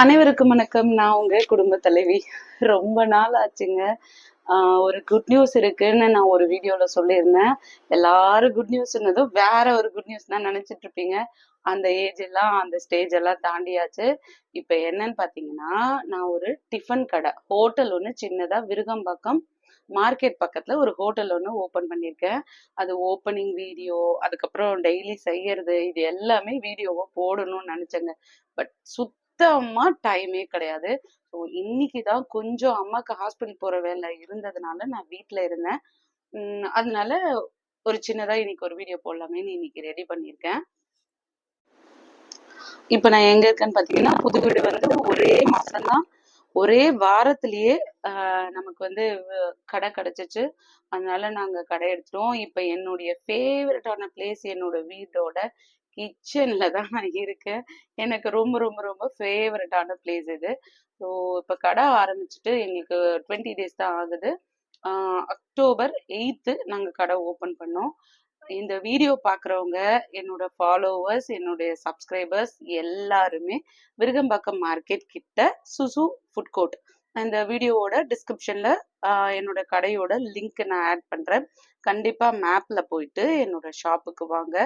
அனைவருக்கும் வணக்கம். நான் உங்க குடும்ப தலைவி. ரொம்ப நாள் ஆச்சுங்க. ஒரு குட் நியூஸ் இருக்குன்னு நான் ஒரு வீடியோல சொல்லியிருந்தேன். எல்லாரும் குட் நியூஸ்னதும் வேற ஒரு குட் நியூஸ் தான் நினைச்சிட்டு இருப்பீங்க. அந்த ஏஜ் எல்லாம் அந்த ஸ்டேஜ் எல்லாம் தாண்டியாச்சு. இப்ப என்னன்னு பாத்தீங்கன்னா நான் ஒரு டிஃபன் கடை ஹோட்டல் ஒன்று சின்னதா விருகம்பாக்கம் மார்க்கெட் பக்கத்துல ஒரு ஹோட்டல் ஒன்று ஓபன் பண்ணியிருக்கேன். அது ஓப்பனிங் வீடியோ அதுக்கப்புறம் டெய்லி செய்யறது இது எல்லாமே வீடியோவை போடணும்னு நினைச்சேங்க. பட் சுத்தமா டைமே கிடையாது. ஸோ இன்னைக்கு தான் கொஞ்சம் அம்மாக்கு ஹாஸ்பிட்டல் போற வேலை இருந்ததுனால நான் வீட்ல இருந்தேன். அதனால ஒரு சின்னதா இன்னைக்கு ஒரு வீடியோ போடலாமேன்னு இன்னைக்கு ரெடி பண்ணியிருக்கேன். இப்ப நான் எங்க இருக்கேன்னு பாத்தீங்கன்னா புது வீடு வந்து ஒரே மாசம்தான் ஒரே வாரத்திலேயே ஆஹ் நமக்கு வந்து கடை கிடைச்சிச்சு. அதனால நாங்க கடை எடுத்துட்டோம். இப்ப என்னுடைய ஃபேவரட்டான பிளேஸ் என்னோட வீட்டோட கிச்சனில் தான் நான் இருக்கேன். எனக்கு ரொம்ப ரொம்ப ரொம்ப ஃபேவரட்டான பிளேஸ் இது. ஸோ இப்போ கடை ஆரம்பிச்சுட்டு எங்களுக்கு டுவெண்ட்டி டேஸ் தான் ஆகுது. அக்டோபர் எயித்து நாங்கள் கடை ஓப்பன் பண்ணோம். இந்த வீடியோ பார்க்குறவங்க என்னோட ஃபாலோவர்ஸ் என்னுடைய சப்ஸ்கிரைபர்ஸ் எல்லாருமே விருகம்பாக்கம் மார்க்கெட் கிட்ட சுசு ஃபுட் கோர்ட் இந்த வீடியோவோட டிஸ்கிரிப்ஷன்ல என்னோட கடையோட லிங்க் நான் ஆட் பண்றேன். கண்டிப்பா மேப்ல போயிட்டு என்னோட ஷாப்புக்கு வாங்க.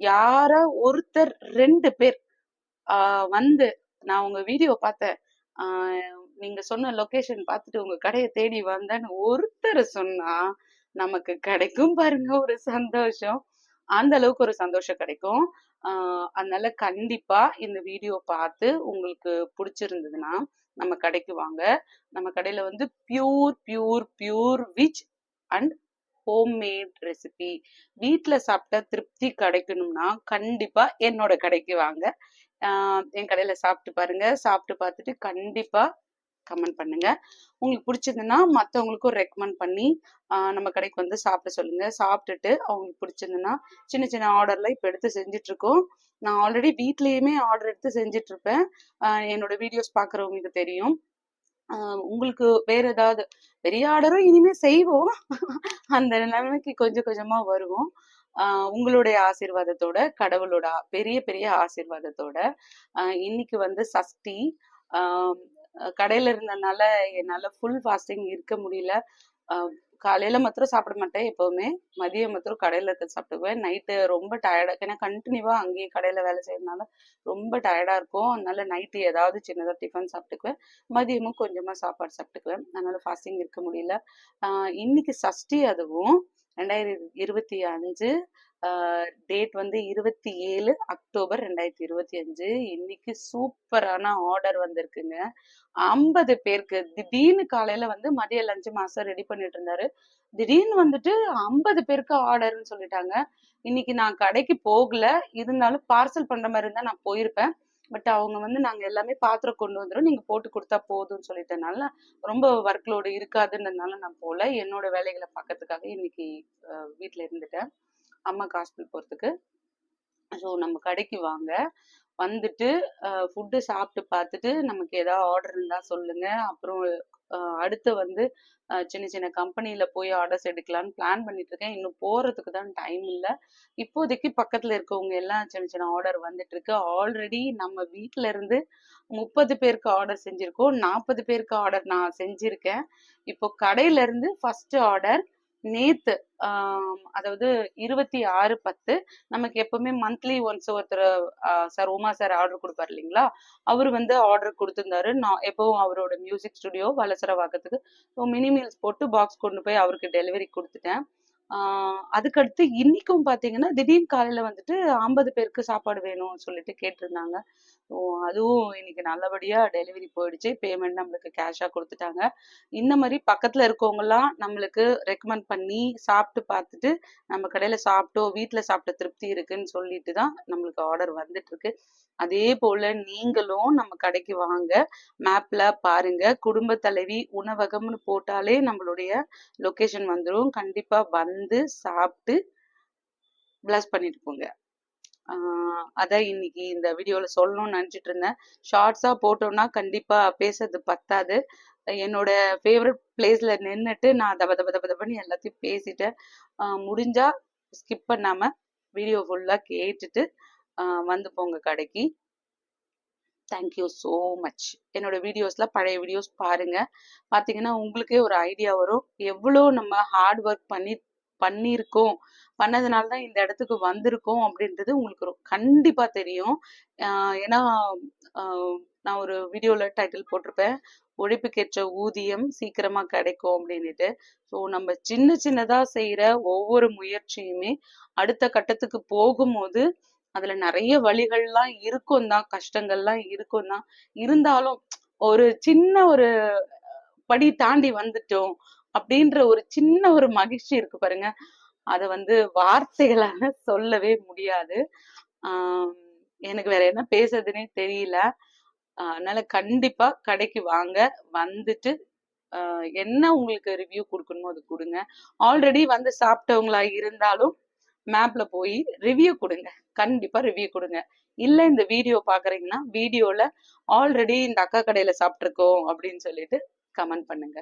யாரோ ஒருத்தர் ரெண்டு பேர் ஆஹ் வந்து நான் உங்க வீடியோ பார்த்தேன். ஆஹ் நீங்க சொன்ன லொகேஷன் பார்த்துட்டு உங்க கடையை தேடி வந்தேன்னு ஒருத்தர் சொன்னா நமக்கு கிடைக்கும் பாருங்க. ஒரு சந்தோஷம். அந்த அளவுக்கு ஒரு சந்தோஷம் கிடைக்கும். அதனால கண்டிப்பா இந்த வீடியோ பார்த்து உங்களுக்கு பிடிச்சிருந்ததுன்னா நம்ம கடைக்கு வாங்க. நம்ம கடையில வந்து pure pure pure veg and homemade recipe வீட்டில் சாப்பிட்டா திருப்தி கிடைக்கணும்னா கண்டிப்பாக என்னோட கடைக்கு வாங்க. என் கடையில் சாப்பிட்டு பாருங்க. சாப்பிட்டு பார்த்துட்டு கண்டிப்பாக கமெண்ட் பண்ணுங்க. உங்களுக்கு பிடிச்சதுன்னா மற்றவங்களுக்கும் ரெக்கமெண்ட் பண்ணி ஆஹ் நம்ம கடைக்கு வந்து சாப்பிட சொல்லுங்க. சாப்பிட்டுட்டு அவங்களுக்கு பிடிச்சதுன்னா சின்ன சின்ன ஆர்டர்லாம் இப்போ எடுத்து செஞ்சுட்டு இருக்கோம் நான் ஆல்ரெடி வீட்லேயுமே ஆர்டர் எடுத்து செஞ்சுட்டு இருப்பேன் ஆஹ் என்னோட வீடியோஸ் பார்க்குறவங்களுக்கு தெரியும். ஆஹ் உங்களுக்கு வேற ஏதாவது பெரிய ஆர்டரும் இனிமே செய்வோம். அந்த நிலைமைக்கு கொஞ்சம் கொஞ்சமா வருவோம். ஆஹ் உங்களுடைய ஆசீர்வாதத்தோட கடவுளோட பெரிய பெரிய ஆசீர்வாதத்தோட இன்னைக்கு வந்து சஷ்டி ஆஹ் கடையில இருந்தனால என்னால ஃபுல் ஃபாஸ்டிங் இருக்க முடியல. காலையில் காலையில மாத்திரம் சாப்பிட மாட்டேன் எப்பவுமே. மதியம் மாத்திரம் கடையில இருக்க சாப்பிட்டுக்குவேன். நைட்டு ரொம்ப டயர்டா ஏன்னா கண்டினியூவா அங்கேயே கடையில வேலை செய்யறதுனால ரொம்ப டயர்டா இருக்கும். அதனால நைட்டு ஏதாவது சின்னதாக டிஃபன் சாப்பிட்டுக்குவேன். மதியமும் கொஞ்சமா சாப்பாடு சாப்பிட்டுக்குவேன். அதனால ஃபாஸ்டிங் இருக்க முடியல. இன்னைக்கு சஷ்டி அதுவும் ரெண்டாயிரத்தி இருபத்தி அஞ்சு. டேட் வந்து இருபத்தி ஏழு அக்டோபர் ரெண்டாயிரத்தி இருபத்தி அஞ்சு. இன்னைக்கு சூப்பரான ஆர்டர் வந்திருக்குங்க. ஐம்பது பேருக்கு திடீர்னு காலையில வந்து மதிய லஞ்சு மாசம் ரெடி பண்ணிட்டு இருந்தாரு. திடீர்னு வந்துட்டு ஐம்பது பேருக்கு ஆர்டர்னு சொல்லிட்டாங்க. இன்னைக்கு நான் கடைக்கு போகல. இருந்தாலும் பார்சல் பண்ற மாதிரி இருந்தா நான் போயிருப்பேன். பட் அவங்க வந்து நாங்க எல்லாமே பாத்திரம் கொண்டு வந்துடும் நீங்க போட்டு கொடுத்தா போதும்னு சொல்லிட்டனால ரொம்ப ஒர்க் லோடு இருக்காதுன்றதுனால நான் போல. என்னோட வேலைகளை பார்க்கறதுக்காக இன்னைக்கு வீட்டுல இருந்துட்டேன். அம்மாக்கு ஹாஸ்பிட்டல் போகிறதுக்கு ஸோ நம்ம கடைக்கு வாங்க. வந்துட்டு ஃபுட்டு சாப்பிட்டு பார்த்துட்டு நமக்கு ஏதாவது ஆர்டர் இருந்தால் சொல்லுங்கள் அப்புறம் அடுத்து வந்து சின்ன சின்ன கம்பெனியில் போய் ஆர்டர்ஸ் எடுக்கலாம்னு பிளான் பண்ணிட்டு இருக்கேன். இன்னும் போகிறதுக்கு தான் டைம் இல்லை. இப்போதைக்கு பக்கத்தில் இருக்கவங்க எல்லாம் சின்ன சின்ன ஆர்டர் வந்துட்டு இருக்கு. ஆல்ரெடி நம்ம வீட்ல இருந்து முப்பது பேருக்கு ஆர்டர் செஞ்சுருக்கோம். நாற்பது பேருக்கு ஆர்டர் நான் செஞ்சுருக்கேன். இப்போ கடையில இருந்து ஃபர்ஸ்ட் ஆர்டர் நேத்து அதாவது இருபத்தி ஆறு பத்து நமக்கு எப்பவுமே மந்த்லி ஒன்ஸ் ஒருத்தர் சார் உமா சார் ஆர்டர் கொடுப்பாரு இல்லைங்களா? அவர் வந்து ஆர்டர் கொடுத்துருந்தாரு. நான் எப்பவும் அவரோட மியூசிக் ஸ்டுடியோ வலசரவாக்கத்துக்கு. ஸோ மினி மீல்ஸ் போட்டு பாக்ஸ் கொண்டு போய் அவருக்கு டெலிவரி கொடுத்துட்டேன். அதுக்கடுத்து இன்னைக்கும் பார்த்தீங்கன்னா திடீர்னு காலையில் வந்துட்டு ஐம்பது பேருக்கு சாப்பாடு வேணும்னு சொல்லிட்டு கேட்டிருந்தாங்க. ஸோ அதுவும் இன்னைக்கு நல்லபடியாக டெலிவரி போயிடுச்சு. பேமெண்ட் நம்மளுக்கு கேஷாக கொடுத்துட்டாங்க. இந்த மாதிரி பக்கத்தில் இருக்கவங்கலாம் நம்மளுக்கு ரெக்கமெண்ட் பண்ணி சாப்பிட்டு பார்த்துட்டு நம்ம கடையில் சாப்பிட்டோம் வீட்டில் சாப்பிட்ட திருப்தி இருக்குன்னு சொல்லிட்டு தான் நம்மளுக்கு ஆர்டர் வந்துட்டுருக்கு. அதே போல நீங்களும் நம்ம கடைக்கு வாங்க மேப்ல பாருங்க. குடும்ப தலைவி உணவகம்னு போட்டாலே நம்மளுடைய லொக்கேஷன் வந்துடும் கண்டிப்பா வந்து வந்து சாப்பிட்டு பிளஸ் பண்ணிட்டு போங்க. அதான் இன்னைக்கு இந்த வீடியோல சொல்லணும்னு நினைச்சிட்டு இருந்தேன். ஷார்ட்ஸா போட்டோம்னா கண்டிப்பா பேசுறது பத்தாது. என்னோட ஃபேவரட் பிளேஸ்ல நின்றுட்டு நான் தப தப தப தபன்னு எல்லாத்தையும் பேசிட்டேன். முடிஞ்சால் முடிஞ்சா ஸ்கிப் பண்ணாம வீடியோ ஃபுல்லா கேட்டுட்டு வந்து போங்க கடைக்கு. தேங்க்யூ ஸோ மச் என்னோட வீடியோஸ்ல பழைய வீடியோஸ் பாருங்க. பார்த்தீங்கன்னா உங்களுக்கே ஒரு ஐடியா வரும். எவ்வளோ நம்ம ஹார்ட் ஒர்க் பண்ணி பண்ணியிருக்கோம். பண்ணதுனால தான் இந்த இடத்துக்கு வந்திருக்கோம் அப்படின்றது உங்களுக்கு கண்டிப்பாக கண்டிப்பா தெரியும். ஆஹ் ஏன்னா ஆஹ் நான் ஒரு வீடியோல டைட்டில் போட்டிருப்பேன். உழைப்புக்கேற்ற ஊதியம் சீக்கிரமா கிடைக்கும் அப்படின்னுட்டு. ஸோ நம்ம சின்ன சின்னதா செய்யற ஒவ்வொரு முயற்சியுமே அடுத்த கட்டத்துக்கு போகும்போது அதுல நிறைய வழிகள்லாம் இருக்கும் தான் கஷ்டங்கள்லாம் இருக்கும் தான். இருந்தாலும் ஒரு சின்ன ஒரு படி தாண்டி வந்துட்டோம் அப்படின்ற ஒரு சின்ன ஒரு மகிழ்ச்சி இருக்கு பாருங்க. அதை வந்து வார்த்தைகளால சொல்லவே முடியாது. ஆஹ் எனக்கு வேற என்ன பேசுறதுனே தெரியல. அதனால கண்டிப்பா கடைக்கு வாங்க. வந்துட்டு ஆஹ் என்ன உங்களுக்கு ரிவ்யூ கொடுக்கணுமோ அது கொடுங்க. ஆல்ரெடி வந்து சாப்பிட்டவங்களா இருந்தாலும் மேப்ல போய் ரிவ்யூ கொடுங்க. கண்டிப்பா ரிவ்யூ கொடுங்க. இல்ல இந்த வீடியோ பாக்குறீங்கன்னா வீடியோல ஆல்ரெடி இந்த அக்கா கடையில சாப்பிட்டுருக்கோம் அப்படின்னு சொல்லிட்டு கமெண்ட் பண்ணுங்க.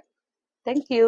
தேங்க்யூ